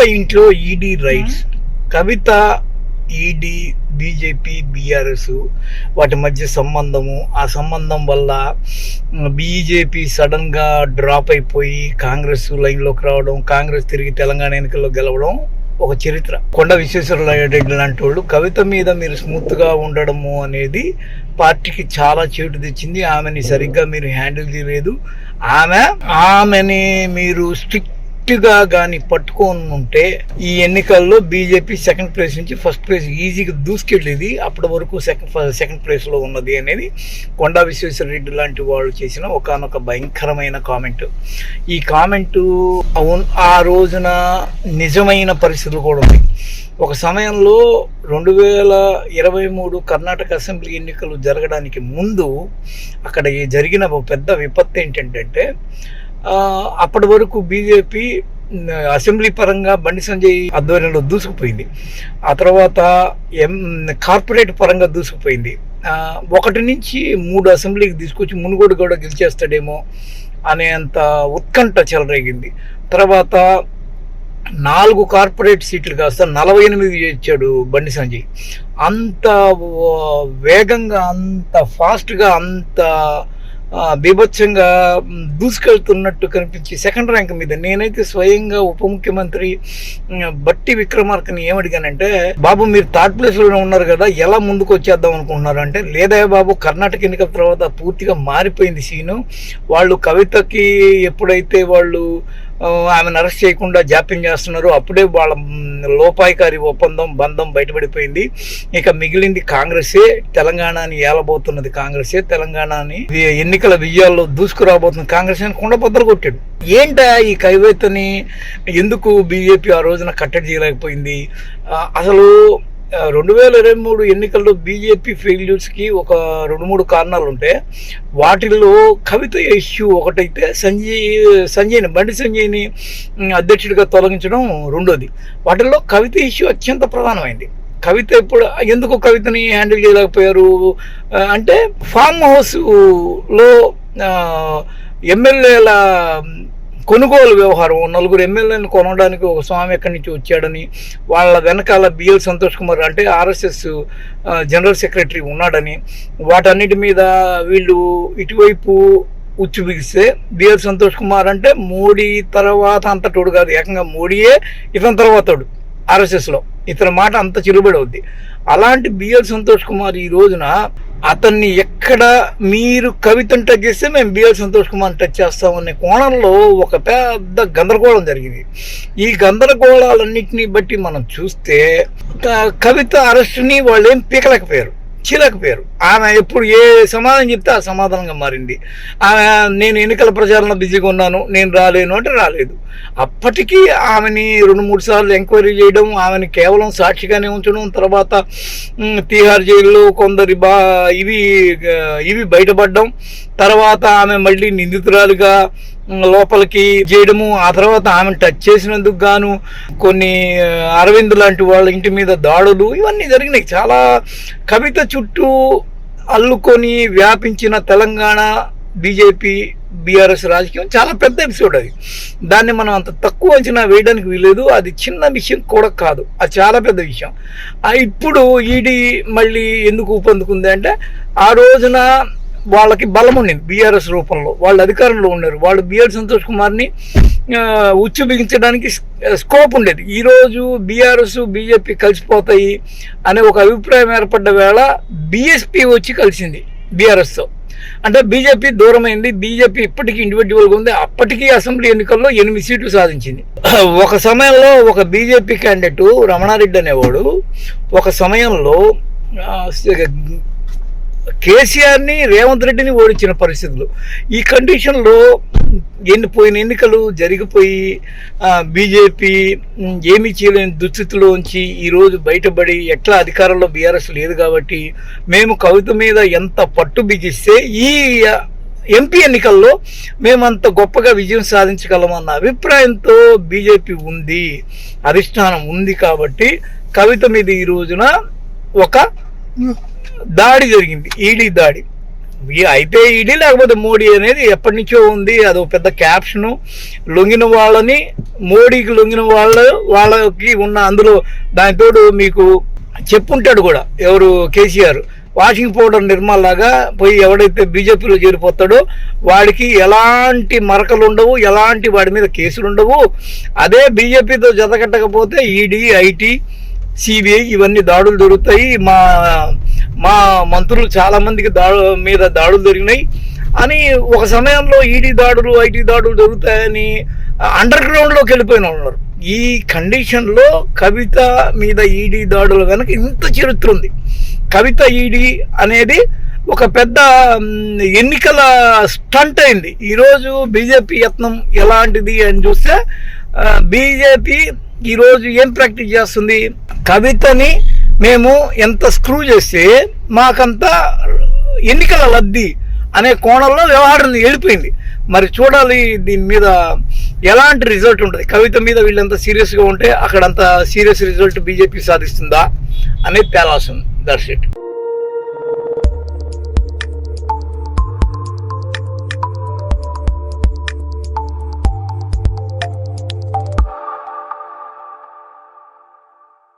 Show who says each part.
Speaker 1: ఇంట్లో ED raids Kavitha ED BJP BRS వాటి మధ్య సంబంధము. ఆ సంబంధం వల్ల బీజేపీ సడన్గా డ్రాప్ అయిపోయి కాంగ్రెస్ లైన్లోకి రావడం కాంగ్రెస్ తిరిగి తెలంగాణ ఎన్నికల్లో గెలవడం ఒక చరిత్ర. కొండ విశ్వేశ్వర రెడ్డి లాంటి వాళ్ళు కవిత మీద మీరు స్మూత్గా ఉండడము అనేది పార్టీకి చాలా చేటు తెచ్చింది. ఆమెని సరిగ్గా మీరు హ్యాండిల్ చేయలేదు. ఆమె ఆమెని మీరు స్ట్రిక్ట్ గా కానీ పట్టుకొని ఉంటే ఈ ఎన్నికల్లో బీజేపీ సెకండ్ ప్లేస్ నుంచి ఫస్ట్ ప్లేస్ ఈజీగా దూసుకెళ్ళేది అప్పటి వరకు సెకండ్ సెకండ్ ప్లేస్లో ఉన్నది అనేది కొండా విశ్వేశ్వర రెడ్డి లాంటి వాళ్ళు చేసిన ఒకనొక భయంకరమైన కామెంట్ ఈ కామెంట్ అవును ఆ రోజున నిజమైన పరిస్థితులు కూడా ఉంది ఒక సమయంలో రెండు వేల ఇరవై మూడు కర్ణాటక అసెంబ్లీ ఎన్నికలు జరగడానికి ముందు అక్కడ జరిగిన ఒక పెద్ద విపత్తు ఏంటంటే అప్పటి వరకు బీజేపీ అసెంబ్లీ పరంగా బండి సంజయ్ ఆధ్వర్యంలో దూసుకుపోయింది. ఆ తర్వాత ఎం కార్పొరేట్ పరంగా దూసుకుపోయింది. ఒకటి నుంచి మూడు అసెంబ్లీకి తీసుకొచ్చి మునుగోడు కూడా గెలిచేస్తాడేమో అనేంత ఉత్కంఠ చెలరేగింది. తర్వాత నాలుగు కార్పొరేట్ సీట్లు కాస్త నలభై ఎనిమిది ఇచ్చాడు బండి సంజయ్. అంత వేగంగా అంత ఫాస్ట్గా అంత బీభత్సంగా దూసుకెళ్తున్నట్టు కనిపించి సెకండ్ ర్యాంక్ మీద నేనైతే స్వయంగా ఉప ముఖ్యమంత్రి బట్టి విక్రమార్కని ఏమడిగానంటే బాబు మీరు థర్డ్ ప్లేస్లోనే ఉన్నారు కదా ఎలా ముందుకు వచ్చేద్దాం అనుకుంటున్నారు? అంటే లేదా బాబు కర్ణాటక ఎన్నికల తర్వాత పూర్తిగా మారిపోయింది సీను. వాళ్ళు కవితకి ఎప్పుడైతే వాళ్ళు ఆమెను అరెస్ట్ చేయకుండా జాప్యం చేస్తున్నారు అప్పుడే వాళ్ళ లోపాయికారి ఒప్పందం బంధం బయటపడిపోయింది. ఇక మిగిలింది కాంగ్రెసే. తెలంగాణని ఏలబోతున్నది కాంగ్రెసే. తెలంగాణని ఎన్నికల విజయాల్లో దూసుకురాబోతున్న కాంగ్రెస్ అని కుండబద్దలు కొట్టాడు. ఏంటా ఈ కైవేతని ఎందుకు బీజేపీ ఆ రోజున కట్టడి చేయలేకపోయింది? అసలు రెండు వేల ఇరవై మూడు ఎన్నికల్లో బీజేపీ ఫెయిల్యూర్స్కి ఒక రెండు మూడు కారణాలు ఉంటాయి వాటిల్లో కవిత ఇష్యూ ఒకటైతే సంజయ్ సంజయ్ని బండి సంజయ్ని అధ్యక్షుడిగా తొలగించడం రెండోది. వాటిల్లో కవిత ఇష్యూ అత్యంత ప్రధానమైంది. కవిత ఇప్పుడు ఎందుకు కవితని హ్యాండిల్ చేయలేకపోయారు? అంటే ఫామ్ హౌస్లో ఎమ్మెల్యేల కొనుగోలు వ్యవహారం. నలుగురు ఎమ్మెల్యేలను కొనడానికి ఒక స్వామి ఎక్కడి నుంచి వచ్చాడని వాళ్ళ వెనకాల బిఎల్ సంతోష్ కుమార్ అంటే ఆర్ఎస్ఎస్ జనరల్ సెక్రటరీ ఉన్నాడని వాటన్నిటి మీద వీళ్ళు ఇటువైపు ఉచ్చు బిగిస్తే బిఎల్ సంతోష్ కుమార్ అంటే మోడీ తర్వాత అంతటోడు కాదు ఏకంగా మోడీయే ఇతని తర్వాతోడు ఆర్ఎస్ఎస్లో. ఇతని మాట అంత చిరుబడి అవుద్ది అలాంటి బిఎల్ సంతోష్ కుమార్ ఈ రోజున అతన్ని ఎక్కడ మీరు కవితను టచ్ చేస్తే మేము బిఎల్ సంతోష్ కుమార్ టచ్ చేస్తామనే కోణంలో ఒక పెద్ద గందరగోళం జరిగింది. ఈ గందరగోళాలన్నింటినీ బట్టి మనం చూస్తే కవిత అరెస్ట్ని వాళ్ళు ఏం పీకలేకపోయారు. చీలకపోయారు ఆమె ఎప్పుడు ఏ సమాధానం చెప్తే ఆ సమాధానంగా మారింది. ఆమె నేను ఎన్నికల ప్రచారంలో బిజీగా ఉన్నాను నేను రాలేను అంటే రాలేదు. అప్పటికీ ఆమెని రెండు మూడు సార్లు ఎంక్వైరీ చేయడం ఆమెని కేవలం సాక్షిగానే ఉంచడం తర్వాత తీహార్ జైల్లో కొందరి బా ఇవి ఇవి బయటపడడం తర్వాత ఆమె మళ్ళీ నిందితురాలుగా లోపలికి చేయడము ఆ తర్వాత ఆమెను టచ్ చేసినందుకు గాను కొన్ని అరవింద్ లాంటి వాళ్ళ ఇంటి మీద దాడులు ఇవన్నీ జరిగినాయి. చాలా కవిత చుట్టూ అల్లుకొని వ్యాపించిన తెలంగాణ బీజేపీ బీఆర్ఎస్ రాజకీయం చాలా పెద్ద ఎపిసోడ్ అది. దాన్ని మనం అంత తక్కువ అంచనా వేయడానికి వీలేదు అది చిన్న విషయం కూడా కాదు. అది చాలా పెద్ద విషయం. ఇప్పుడు ఈడీ మళ్ళీ ఎందుకు ఊపందుకుంది అంటే ఆ రోజున వాళ్ళకి బలం ఉండింది బీఆర్ఎస్ రూపంలో. వాళ్ళు అధికారంలో ఉన్నారు. వాళ్ళు బిఆర్ సంతోష్ కుమార్ని ఉచ్చు బిగించడానికి స్కోప్ ఉండేది. ఈరోజు బీఆర్ఎస్ బీజేపీ కలిసిపోతాయి అనే ఒక అభిప్రాయం ఏర్పడ్డ వేళ బీఎస్పీ వచ్చి కలిసింది బీఆర్ఎస్తో. అంటే బీజేపీ దూరమైంది. బీజేపీ ఇప్పటికీ ఇండివిజువల్గా ఉంది. అప్పటికీ అసెంబ్లీ ఎన్నికల్లో ఎనిమిది సీట్లు సాధించింది. ఒక సమయంలో ఒక బీజేపీ క్యాండిడేట్ రమణారెడ్డి అనేవాడు ఒక సమయంలో కేసీఆర్ని రేవంత్ రెడ్డిని ఓడించిన పరిస్థితులు. ఈ కండిషన్లో ఎన్ని ఎన్నికలు జరిగిపోయి బీజేపీ ఏమీ చేయలేని దుస్థితిలోంచి ఈరోజు బయటపడి ఎట్లా అధికారంలో బీఆర్ఎస్ లేదు కాబట్టి మేము కవిత మీద ఎంత పట్టు బిగిస్తే ఈ ఎంపీ ఎన్నికల్లో మేమంత గొప్పగా విజయం సాధించగలమన్న అభిప్రాయంతో బీజేపీ ఉంది అధిష్టానం ఉంది కాబట్టి కవిత మీద ఈ రోజున ఒక దాడి జరిగింది ఈడీ దాడి. అయితే ఈడీ లేకపోతే మోడీ అనేది ఎప్పటి నుంచో ఉంది అది పెద్ద క్యాప్షను లొంగిన వాళ్ళని మోడీకి లొంగిన వాళ్ళు వాళ్ళకి ఉన్న అందులో దానితోడు మీకు చెప్పుంటాడు కూడా ఎవరు కేసీఆర్. వాషింగ్ పౌడర్ నిర్మల్ లాగా పోయి ఎవడైతే బీజేపీలో చేరిపోతాడో వాడికి ఎలాంటి మరకలు ఉండవు ఎలాంటి వాడి మీద కేసులు ఉండవు. అదే బీజేపీతో జతకట్టకపోతే ఈడీ ఐటీ సిబిఐ ఇవన్నీ దాడులు దొరుకుతాయి మా మా మంత్రులు చాలా మందికి దాడు మీద దాడులు జరిగినాయి. అని ఒక సమయంలో ఈడీ దాడులు ఐటీ దాడులు జరుగుతాయని అండర్ గ్రౌండ్లోకి వెళ్ళిపోయిన ఉన్నారు. ఈ కండిషన్లో కవిత మీద ఈడీ దాడులు కనుక ఇంత చరిత్ర ఉంది. కవిత ఈడీ అనేది ఒక పెద్ద ఎన్నికల స్టంట్ అయింది. ఈరోజు బీజేపీ యత్నం ఎలాంటిది అని చూస్తే బీజేపీ ఈరోజు ఏం ప్రాక్టీస్ చేస్తుంది? కవితని మేము ఎంత స్క్రూ చేస్తే మాకంతా ఎన్నికల లబ్ధి అనే కోణంలో వ్యవహారం వెళ్ళిపోయింది. మరి చూడాలి దీని మీద ఎలాంటి రిజల్ట్ ఉంటుంది? కవిత మీద వీళ్ళంతా సీరియస్గా ఉంటే అక్కడంత సీరియస్ రిజల్ట్ బీజేపీ సాధిస్తుందా అనేది తేలాల్సింది దట్స్